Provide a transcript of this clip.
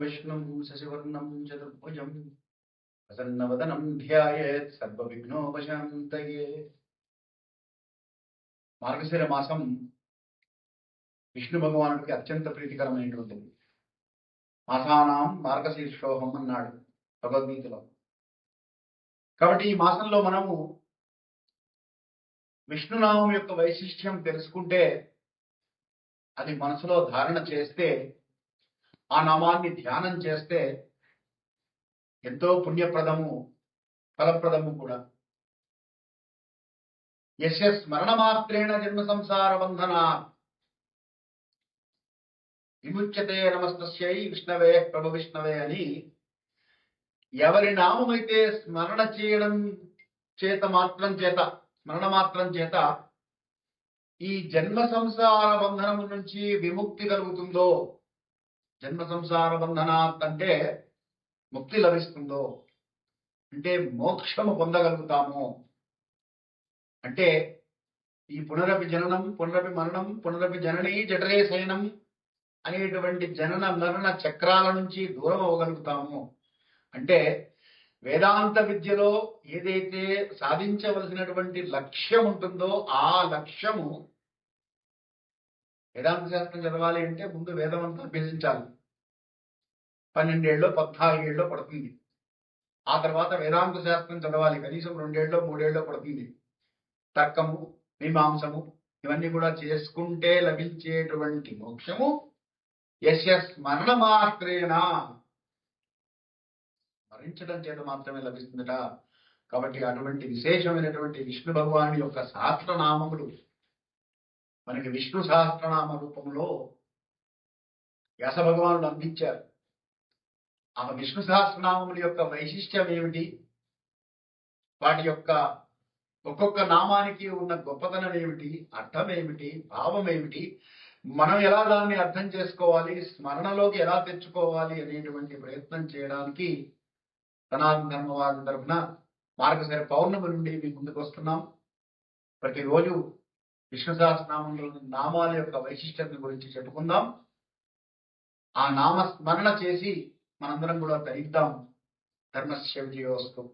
విష్ణుం శశివర్ణం చతుర్భుజం ప్రసన్నవదనం ధ్యాయేత్ సర్వవిఘ్నోపశాంతయే మార్గశిర మాసం విష్ణు భగవానుడికి అత్యంత ప్రీతికరమైనటువంటిది. మాసానాం మార్గశీర్షోహం అన్నాడు భగవద్గీతలో. కాబట్టి ఈ మాసంలో మనము విష్ణునామం యొక్క వైశిష్ట్యం తెలుసుకుంటే అది మనసులో ధారణ చేస్తే ఆ నామాన్ని ధ్యానం చేస్తే ఎంతో పుణ్యప్రదము ఫలప్రదము కూడా. యశ స్మరణమాత్రేణ జన్మ సంసార బంధన విముచ్యతే నమస్తస్యై విష్ణవే ప్రభు విష్ణవే అని ఎవరి నామమైతే స్మరణ చేయడం చేత మాత్రం చేత స్మరణ మాత్రం చేత ఈ జన్మ సంసార బంధనం నుంచి విముక్తి కలుగుతుందో జన్మ సంసార బంధనాత్ అంటే ముక్తి లభిస్తుందో? అంటే మోక్షము పొందగలుగుతాము. అంటే ఈ పునరపి జననం పునరపి మరణం పునరపి జనని జఠరే శయనం అనేటువంటి జనన మరణ చక్రాల నుంచి దూరం అవ్వగలుగుతాము. అంటే వేదాంత విద్యలో ఏదైతే సాధించవలసినటువంటి లక్ష్యం ఉంటుందో ఆ లక్ష్యము వేదాంత శాస్త్రం చదవాలి అంటే ముందు వేదం అంతా అభ్యసించాలి. పన్నెండేళ్ళలో పద్నాలుగేళ్ళలో పడుతుంది. ఆ తర్వాత వేదాంత శాస్త్రం చదవాలి. కనీసం రెండేళ్ళలో మూడేళ్ళలో పడుతుంది. తర్కము మీమాంసము ఇవన్నీ కూడా చేసుకుంటే లభించేటువంటి మోక్షము యశ స్మరణ మాత్రేనా స్మరించడం చేత మాత్రమే లభిస్తుందట. కాబట్టి అటువంటి విశేషమైనటువంటి విష్ణు భగవాను యొక్క సహస్రనామములు మనకి విష్ణు సహస్రనామ రూపంలో వ్యాస భగవానుడు అందించారు. ఆ విష్ణు సహస్రనామముల యొక్క వైశిష్ట్యం ఏమిటి? వాటి యొక్క ఒక్కొక్క నామానికి ఉన్న గొప్పతనం ఏమిటి? అర్థం ఏమిటి? భావం ఏమిటి? మనం ఎలా దాన్ని అర్థం చేసుకోవాలి? స్మరణలోకి ఎలా తెచ్చుకోవాలి అనేటువంటి ప్రయత్నం చేయడానికి సనాతన ధర్మవాదం తరఫున మార్గశిర పౌర్ణమి నుండి మీ ముందుకు వస్తున్నాం. ప్రతిరోజు విష్ణు సహస్రనామంలోని నామాల యొక్క వైశిష్టత గురించి చెప్పుకుందాం. ఆ నామ స్మరణ చేసి మనందరం కూడా తరిద్దాం. ధర్మస్య వస్తూ